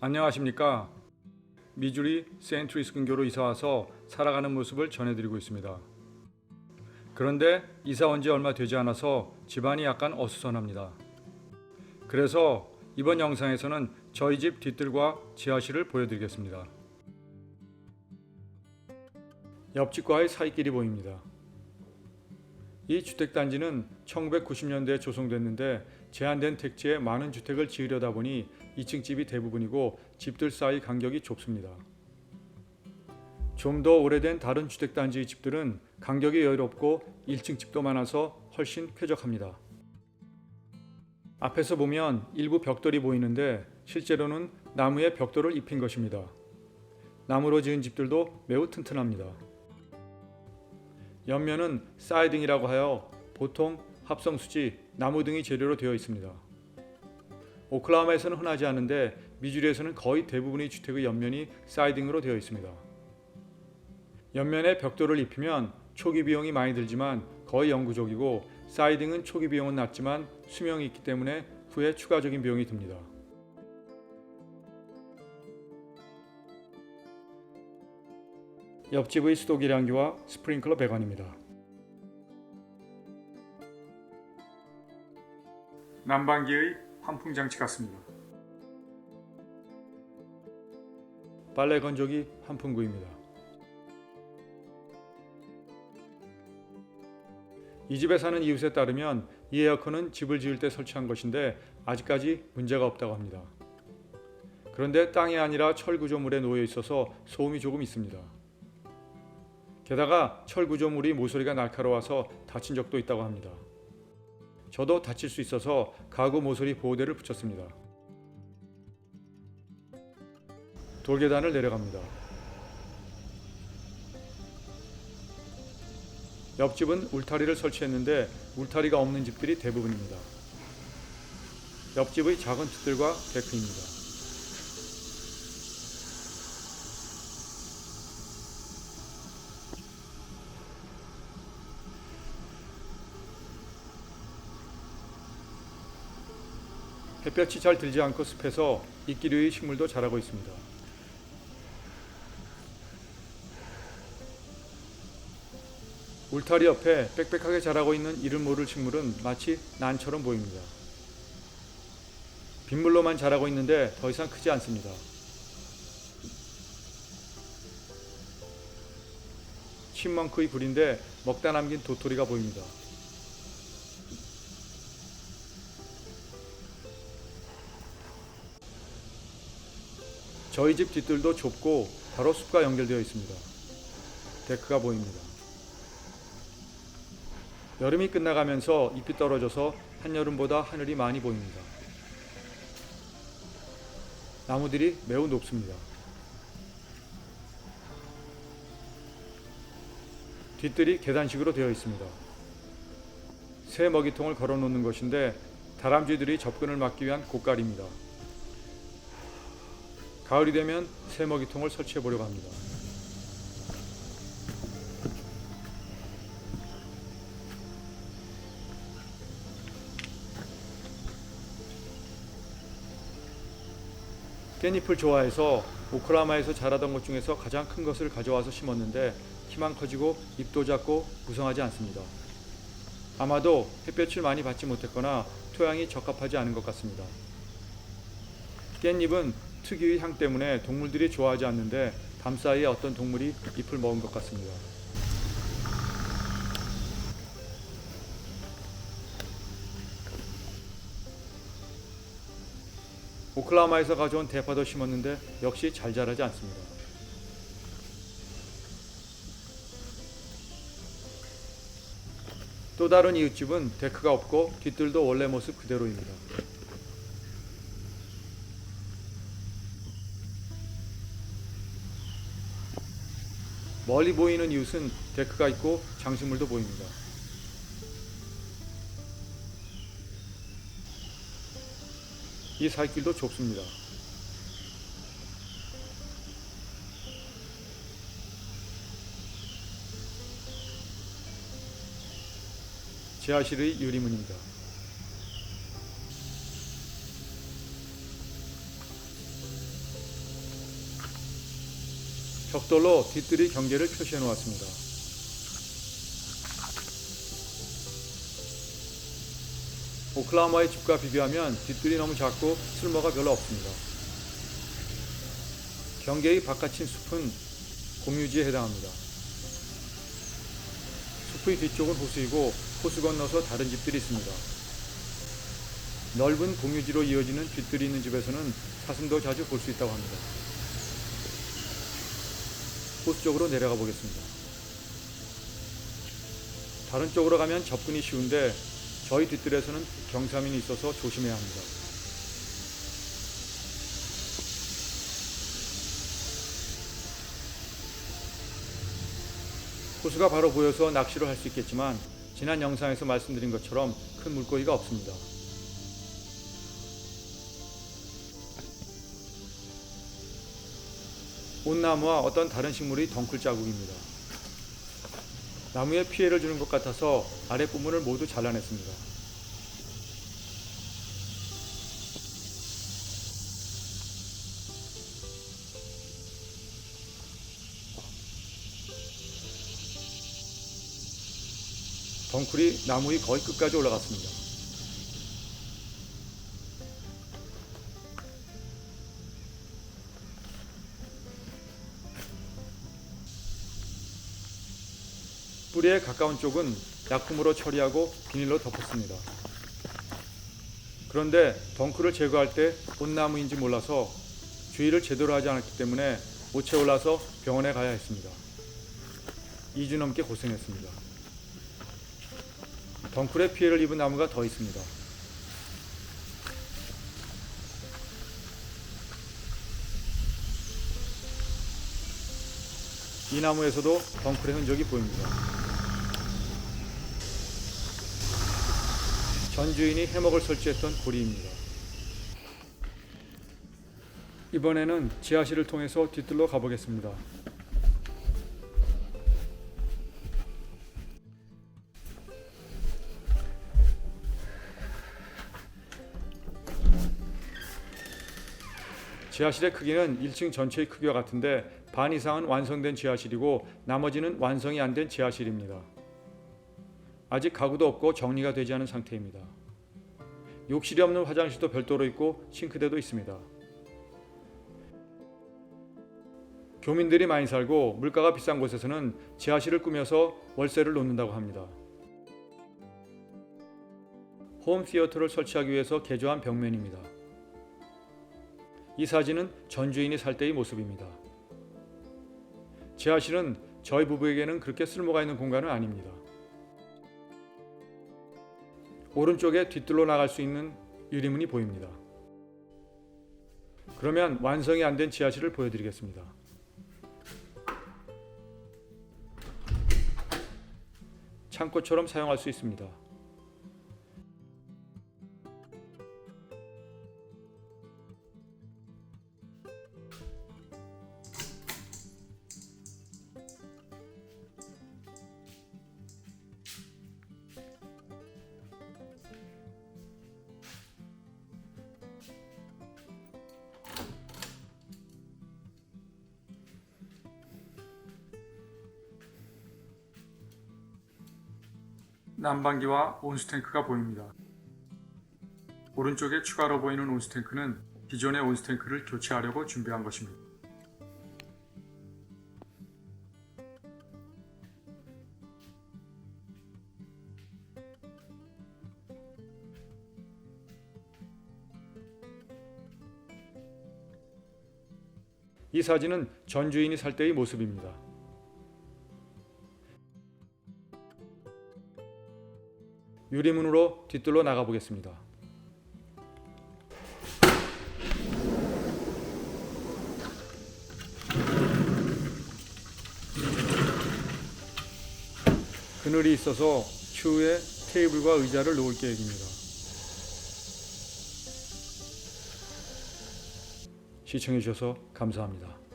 안녕하십니까. 미주리 세인트루이스 근교로 이사 와서 살아가는 모습을 전해드리고 있습니다. 그런데 이사 온 지 얼마 되지 않아서 집안이 약간 어수선합니다. 그래서 이번 영상에서는 저희 집 뒤뜰과 지하실을 보여드리겠습니다. 옆집과의 사이길이 보입니다. 이 주택단지는 1990년대에 조성됐는데 제한된 택지에 많은 주택을 지으려다 보니 2층 집이 대부분이고 집들 사이 간격이 좁습니다. 좀 더 오래된 다른 주택단지의 집들은 간격이 여유롭고 1층 집도 많아서 훨씬 쾌적합니다. 앞에서 보면 일부 벽돌이 보이는데 실제로는 나무에 벽돌을 입힌 것입니다. 나무로 지은 집들도 매우 튼튼합니다. 옆면은 사이딩이라고 하여 보통 합성수지, 나무 등이 재료로 되어 있습니다. 오클라호마에서는 흔하지 않은데 미주리에서는 거의 대부분의 주택의 옆면이 사이딩으로 되어 있습니다. 옆면에 벽돌을 입히면 초기 비용이 많이 들지만 거의 영구적이고 사이딩은 초기 비용은 낮지만 수명이 있기 때문에 후에 추가적인 비용이 듭니다. 옆집의 수도 계량기와 스프링클러 배관입니다. 난방기의 환풍 장치 같습니다. 빨래 건조기 환풍구입니다. 이 집에 사는 이웃에 따르면 이 에어컨은 집을 지을 때 설치한 것인데 아직까지 문제가 없다고 합니다. 그런데 땅이 아니라 철 구조물에 놓여 있어서 소음이 조금 있습니다. 게다가 철 구조물이 모서리가 날카로워서 다친 적도 있다고 합니다. 저도 다칠 수 있어서 가구 모서리 보호대를 붙였습니다. 돌계단을 내려갑니다. 옆집은 울타리를 설치했는데 울타리가 없는 집들이 대부분입니다. 옆집의 작은 집들과 데크입니다. 햇볕이 잘 들지 않고 습해서 이끼류의 식물도 자라고 있습니다. 울타리 옆에 빽빽하게 자라고 있는 이름 모를 식물은 마치 난처럼 보입니다. 빗물로만 자라고 있는데 더 이상 크지 않습니다. 침먼크의 불인데 먹다 남긴 도토리가 보입니다. 저희 집 뒷뜰도 좁고 바로 숲과 연결되어 있습니다. 데크가 보입니다. 여름이 끝나가면서 잎이 떨어져서 한여름보다 하늘이 많이 보입니다. 나무들이 매우 높습니다. 뒷뜰이 계단식으로 되어 있습니다. 새 먹이통을 걸어 놓는 것인데 다람쥐들이 접근을 막기 위한 고깔입니다. 가을이 되면 새 먹이통을 설치해 보려고 합니다. 깻잎을 좋아해서 오클라마에서 자라던 것 중에서 가장 큰 것을 가져와서 심었는데 키만 커지고 잎도 작고 무성하지 않습니다. 아마도 햇볕을 많이 받지 못했거나 토양이 적합하지 않은 것 같습니다. 깻잎은 특유의 향 때문에 동물들이 좋아하지 않는데 밤 사이에 어떤 동물이 잎을 먹은 것 같습니다. 오클라호마에서 가져온 대파도 심었는데 역시 잘 자라지 않습니다. 또 다른 이웃집은 데크가 없고 뒷뜰도 원래 모습 그대로입니다. 멀리 보이는 이웃은 데크가 있고 장식물도 보입니다. 이 살길도 좁습니다. 지하실의 유리문입니다. 벽돌로 뒷뜰이 경계를 표시해 놓았습니다. 오클라호마의 집과 비교하면 뒷뜰이 너무 작고 쓸모가 별로 없습니다. 경계의 바깥인 숲은 공유지에 해당합니다. 숲의 뒤쪽은 호수이고 호수 건너서 다른 집들이 있습니다. 넓은 공유지로 이어지는 뒷뜰이 있는 집에서는 사슴도 자주 볼 수 있다고 합니다. 호수 쪽으로 내려가 보겠습니다. 다른 쪽으로 가면 접근이 쉬운데 저희 뒷뜰에서는 경사민이 있어서 조심해야 합니다. 호수가 바로 보여서 낚시를 할 수 있겠지만 지난 영상에서 말씀드린 것처럼 큰 물고기가 없습니다. 온나무와 어떤 다른 식물이 덩쿨 자국입니다. 나무에 피해를 주는 것 같아서 아랫부분을 모두 잘라냈습니다. 덩쿨이 나무의 거의 끝까지 올라갔습니다. 뿌리에 가까운 쪽은 약품으로 처리하고 비닐로 덮었습니다. 그런데 덩크를 제거할 때 온나무인지 몰라서 주의를 제대로 하지 않았기 때문에 못채 올라서 병원에 가야 했습니다. 2주 넘게 고생했습니다. 덩쿨에 피해를 입은 나무가 더 있습니다. 이 나무에서도 덩쿨의 흔적이 보입니다. 전 주인이 해먹을 설치했던 고리입니다. 이번에는 지하실을 통해서 뒤뜰로 가보겠습니다. 지하실의 크기는 1층 전체의 크기와 같은데 반 이상은 완성된 지하실이고 나머지는 완성이 안 된 지하실입니다. 아직 가구도 없고 정리가 되지 않은 상태입니다. 욕실이 없는 화장실도 별도로 있고 싱크대도 있습니다. 교민들이 많이 살고 물가가 비싼 곳에서는 지하실을 꾸며서 월세를 놓는다고 합니다. 홈 시어터를 설치하기 위해서 개조한 벽면입니다. 이 사진은 전 주인이 살 때의 모습입니다. 지하실은 저희 부부에게는 그렇게 쓸모가 있는 공간은 아닙니다. 오른쪽에 뒤뜰로 나갈 수 있는 유리문이 보입니다. 그러면 완성이 안 된 지하실을 보여드리겠습니다. 창고처럼 사용할 수 있습니다. 난방기와 온수탱크가 보입니다. 오른쪽에 추가로 보이는 온수탱크는 기존의 온수탱크를 교체하려고 준비한 것입니다. 이 사진은 전 주인이 살 때의 모습입니다. 유리문으로 뒤뜰로 나가 보겠습니다. 그늘이 있어서 추후에 테이블과 의자를 놓을 계획입니다. 시청해 주셔서 감사합니다.